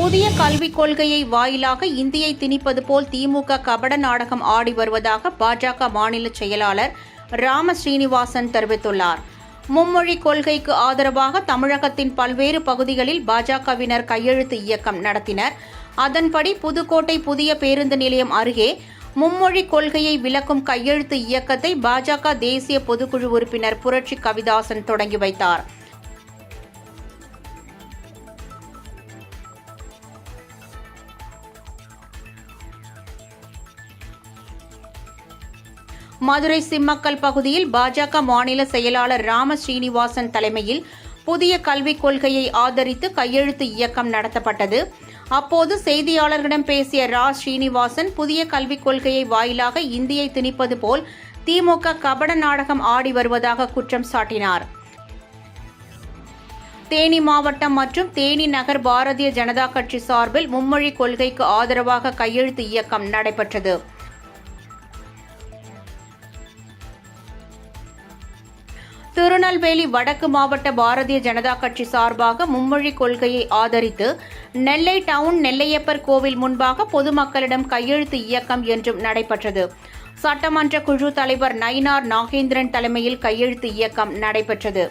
புதிய கல்விக் கொள்கையை வாயிலாக இந்தியை திணிப்பது போல் திமுக கபட நாடகம் ஆடி வருவதாக பாஜக மாநில செயலாளர் ராம ஸ்ரீனிவாசன் தெரிவித்துள்ளார். மும்மொழி கொள்கைக்கு ஆதரவாக தமிழகத்தின் பல்வேறு பகுதிகளில் பாஜகவினர் கையெழுத்து இயக்கம் நடத்தினர். அதன்படி புதுக்கோட்டை புதிய பேருந்து நிலையம் அருகே மும்மொழி கொள்கையை விளக்கும் கையெழுத்து இயக்கத்தை பாஜக தேசிய பொதுக்குழு உறுப்பினர் புரட்சி கவிதாசன் தொடங்கி வைத்தார். மதுரை சிம்மக்கல் பகுதியில் பாஜக மாநில செயலாளர் ராம ஸ்ரீனிவாசன் தலைமையில் புதிய கல்விக் கொள்கையை ஆதரித்து கையெழுத்து இயக்கம் நடத்தப்பட்டது. அப்போது செய்தியாளர்களிடம் பேசிய ரா. ஸ்ரீனிவாசன் புதிய கல்விக் கொள்கையை வாயிலாக இந்தியை திணிப்பது போல் திமுக கபட நாடகம் ஆடி வருவதாக குற்றம் சாட்டினார். தேனி மாவட்டம் மற்றும் தேனி நகர் பாரதிய ஜனதா கட்சி சார்பில் மும்மொழி கொள்கைக்கு ஆதரவாக கையெழுத்து இயக்கம் நடைபெற்றது. திருநெல்வேலி வடக்கு மாவட்ட பாரதிய ஜனதா கட்சி சார்பாக மும்மொழி கொள்கையை ஆதரித்து நெல்லை டவுன் நெல்லையப்பர் கோவில் முன்பாக பொதுமக்களிடம் கையெழுத்து இயக்கம் என்றும் நடைபெற்றது. சட்டமன்ற குழு தலைவர் நயினார் நாகேந்திரன் தலைமையில் கையெழுத்து இயக்கம் நடைபெற்றது.